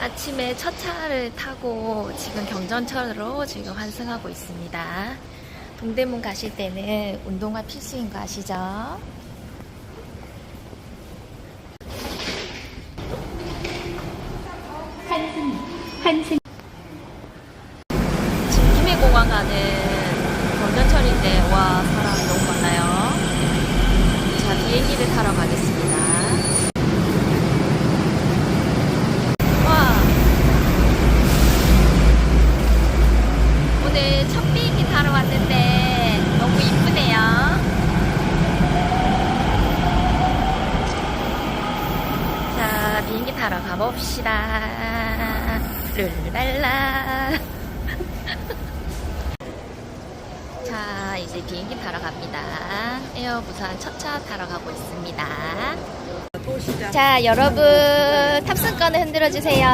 아침에 첫 차를 타고 지금 경전철로 지금 환승하고 있습니다. 동대문 가실 때는 운동화 필수인 거 아시죠? 환승, 환승. 지금 김해공항 가는 경전철인데 와 사람 너무 많아요. 자 비행기를 타러 가겠습니다. 와 오늘 첫 비행기 타러 왔는데 너무 이쁘네요. 자 비행기 타러 가봅시다. 룰랄라. 자, 이제 비행기 타러 갑니다. 에어 부산 첫차 타러 가고 있습니다. 자, 여러분 탑승권을 흔들어 주세요.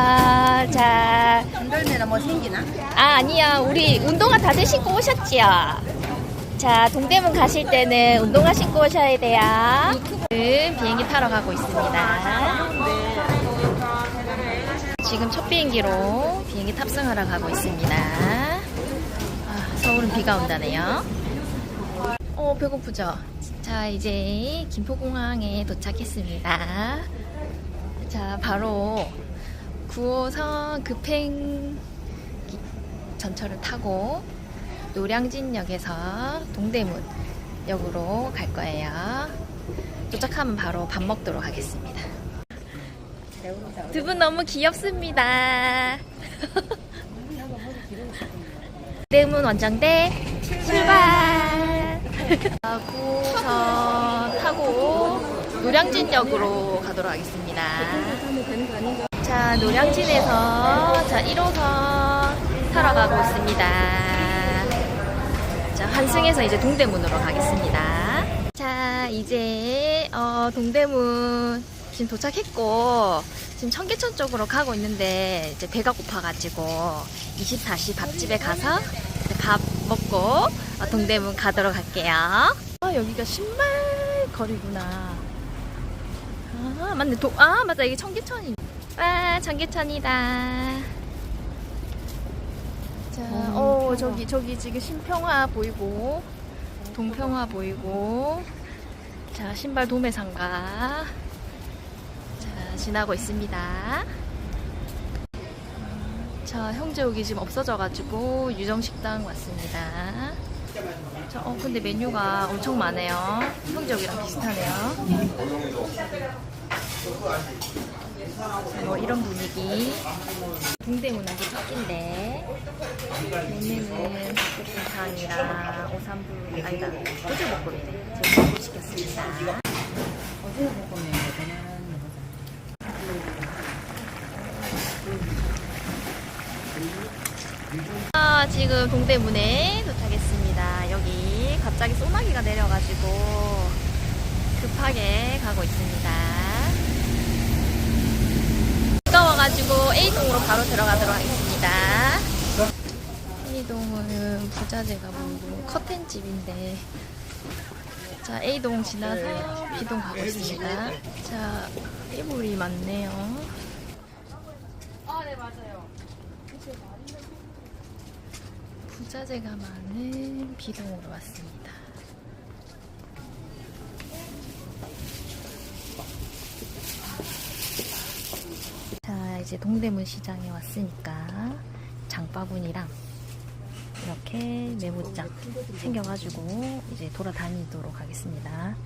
자, 흔들면 뭐 생기나? 아 아니요, 우리 운동화 다들 신고 오셨지요? 자, 동대문 가실 때는 운동화 신고 오셔야 돼요. 지금 비행기 타러 가고 있습니다. 지금 첫 비행기로 비행기 탑승하러 가고 있습니다. 아, 서울은 비가 온다네요. 어, 배고프죠? 자, 이제 김포공항에 도착했습니다. 자, 바로 9호선 급행 기- 전철을 타고 노량진역에서 동대문 역으로 갈 거예요. 도착하면 바로 밥 먹도록 하겠습니다. 두 분 너무 귀엽습니다. 대문 원정대 출발! 9호선 타고 노량진역으로 가도록 하겠습니다. 자, 노량진에서 자 1호선 타러 가고 있습니다. 자, 환승해서 이제 동대문으로 가겠습니다. 자, 이제 어, 동대문 지금 도착했고 지금 청계천 쪽으로 가고 있는데 이제 배가 고파가지고 24시 밥집에 가서 밥 먹고 어, 동대문 가도록 할게요. 아, 여기가 신발 거리구나. 아, 맞네. 도, 아, 맞아. 이게 청계천이. 와, 청계천이다. 자, 어, 저기, 저기 지금 신평화 보이고, 동평화 보이고, 자, 신발 도매상가. 자, 지나고 있습니다. 자, 형제옥이 지금 없어져가지고, 유정식당 왔습니다. 자, 어, 근데 메뉴가 엄청 많아요. 형제옥이랑 비슷하네요. 뭐 이런 분위기. 동대문하고 섞인데 메뉴는 닭볶음탕이랑 오삼불 아니다 호주볶음이네. 지금 먹고 시켰습니다. 먹으면 되는 아, 지금 동대문에 도착했습니다. 여기 갑자기 소나기가 내려가지고 급하게 가고 있습니다. 무더워가지고 A동으로 바로 들어가도록 하겠습니다. A동은 부자재가 보이고 커튼집인데 자 A동 지나서 B동 가고 있습니다. 자 테이블이 많네요. 부자재가 많은 비동으로 왔습니다. 자, 이제 동대문 시장에 왔으니까 장바구니랑 이렇게 메모장 챙겨가지고 이제 돌아다니도록 하겠습니다.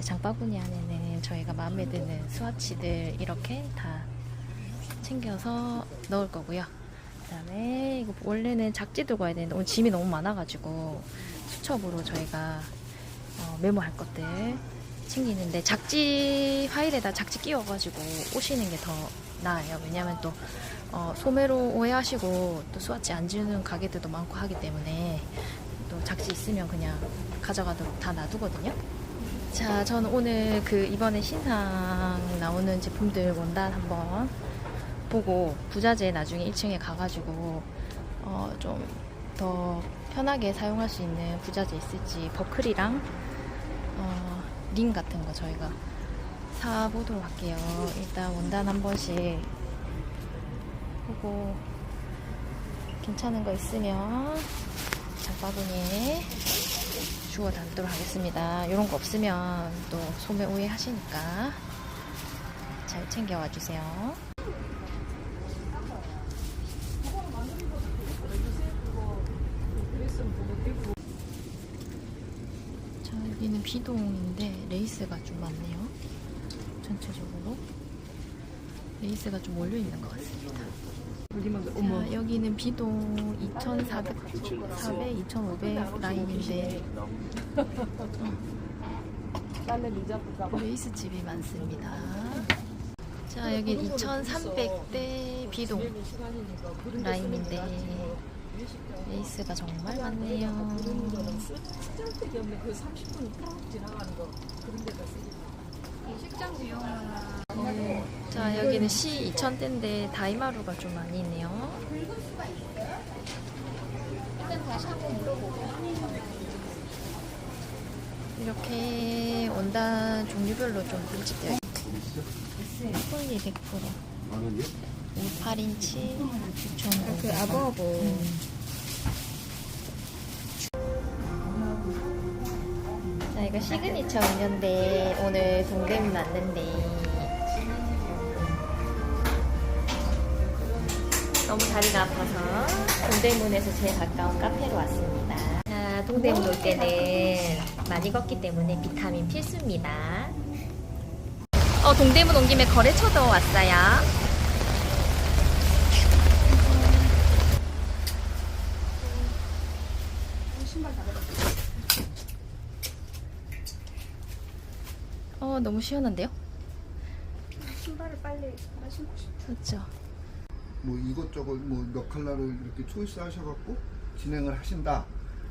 장바구니 안에는 저희가 마음에 드는 스와치들 이렇게 다 챙겨서 넣을 거고요. 그다음에 이거 원래는 작지 들고 와야 되는데 오늘 짐이 너무 많아가지고 수첩으로 저희가 어, 메모할 것들 챙기는데 작지 파일에다 작지 끼워가지고 오시는 게 더 나아요. 왜냐하면 또 어, 소매로 오해하시고 또 수화치 안 주는 가게들도 많고 하기 때문에 또 작지 있으면 그냥 가져가도록 다 놔두거든요. 자, 저는 오늘 그 이번에 신상 나오는 제품들 원단 한번 보고 부자재 나중에 1층에 가가지고 어, 좀 더 편하게 사용할 수 있는 부자재 있을지 버클이랑 어, 링 같은 거 저희가 사보도록 할게요. 일단 원단 한 번씩 예쁘고 괜찮은 거 있으면 장바구니에 주워 담도록 하겠습니다. 이런 거 없으면 또 소매 오해 하시니까 잘 챙겨와 주세요. 비동인데 레이스가 좀 많네요. 전체적으로. 레이스가 좀 몰려 있는 것 같습니다. 자, 여기는 비동 2,400, 400, 2,500 라인인데 레이스 집이 많습니다. 자, 여기 2,300대 비동 라인인데 레이스가 정말 많네요. 네. 자, 여기는 C 2,000대인데 다이마루가 좀 많이 있네요. 이렇게 원단 종류별로 좀 있어요. 폴리 100%. 58인치 6,500원. 그 아버하고. 자, 이거 시그니처 음료인데 오늘 동대문 왔는데 너무 다리가 아파서 동대문에서 제일 가까운 카페로 왔습니다. 자, 동대문 올 때는 많이 걷기 때문에 비타민 필수입니다. 어, 동대문 온 김에 거래처도 왔어요. 어, 너무 시원한데요? 신발을 빨리 신고 싶어. 그렇죠. 뭐 이것저것 뭐 몇 컬러를 이렇게 초이스 하셔갖고 진행을 하신다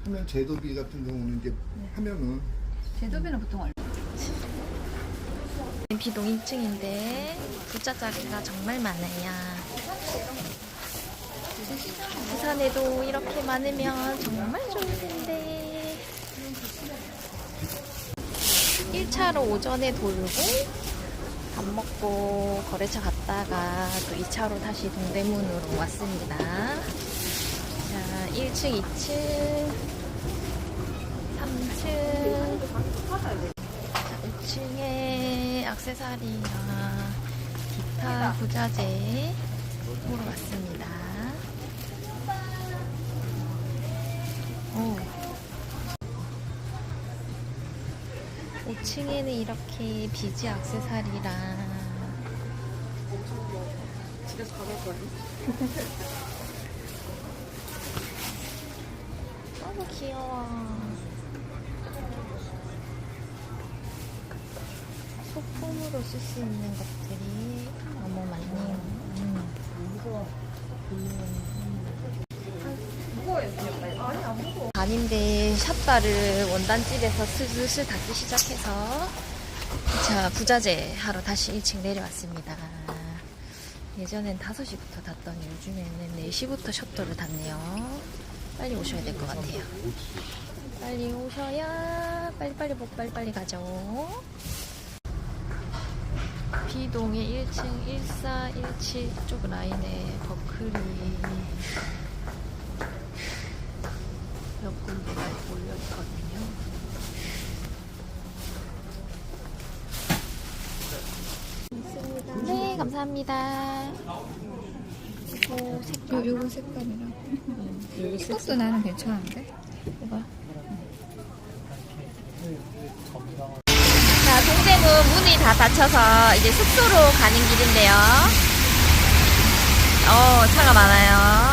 하면 제도비 같은 경우는 이제 하면은 제도비는 보통 얼마? 비동 1층인데 부자 자리가 정말 많아요. 부산에도 이렇게 많으면 정말 좋을 텐데. 1차로 오전에 돌고 밥 먹고 거래처 갔다가 또 2차로 다시 동대문으로 왔습니다. 자, 1층, 2층, 3층. 5층에 악세사리나 기타 부자재 보러 왔습니다. 오. 5층에는 이렇게 비즈 악세사리랑 집에서 가볼 거야. 너무 귀여워. 소품으로 쓸 수 있는 것들이 너무 많네요. 음. 아닌데 샷바를 원단집에서 슬슬 닫기 시작해서 자 부자재 하러 다시 1층 내려왔습니다. 예전엔 5시부터 닫더니 요즘에는 4시부터 셔터를 닫네요. 빨리 오셔야 될 것 같아요. 빨리 오셔야 빨리빨리 못 빨리빨리 가죠. B동의 1층 1417 쪽 라인에 버클이 몇 군데가 몰려 있거든요. 네, 감사합니다. 이거 색깔. 요, 거 색깔이랑. 이것도 나는 괜찮은데? 이거. 자, 동대문 문이 다 닫혀서 이제 숙소로 가는 길인데요. 어, 차가 많아요.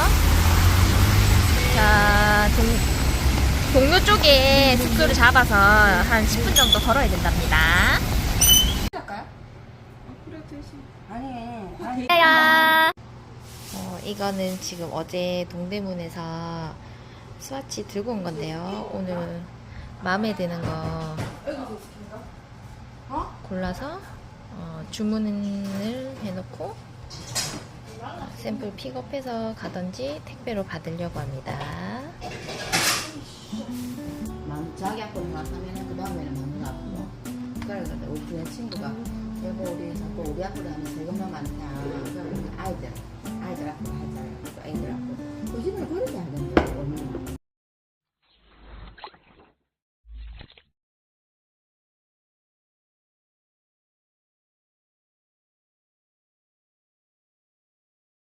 동료 쪽에 숙소를 잡아서 한 10분 정도 걸어야 된답니다. 아니, 아니. 야 어, 이거는 지금 어제 동대문에서 스와치 들고 온 건데요. 오늘 마음에 드는 거 골라서 어, 주문을 해놓고 어, 샘플 픽업해서 가든지 택배로 받으려고 합니다. 자기 앞으로만 하면은 그 다음에는 먹는 앞으로. 그러니까 우리 그 친구가 여보 우리 자꾸 우리 앞으로 하면 세금만 많다. 그러면 아이들 아이들 앞으로 하자. 아이들 앞으로.